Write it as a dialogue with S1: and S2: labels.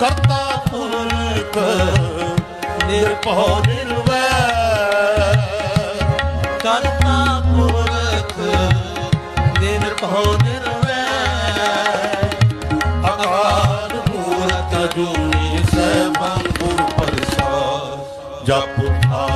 S1: ਦਾਤਾ ਪੁਰਖ, ਨਿਰਭਉ ਨਿਰਵੈਰ
S2: ਕਰਤਾ ਪੁਰਖ, ਨਿਰਭਉ ਨਿਰਵੈਰ
S1: ਅਕਾਲ ਮੂਰਤ ਜੁਨੀ ਸੈਭੰ ਗੁਰ ਪ੍ਰਸਾਦ। ਜਪ ਆ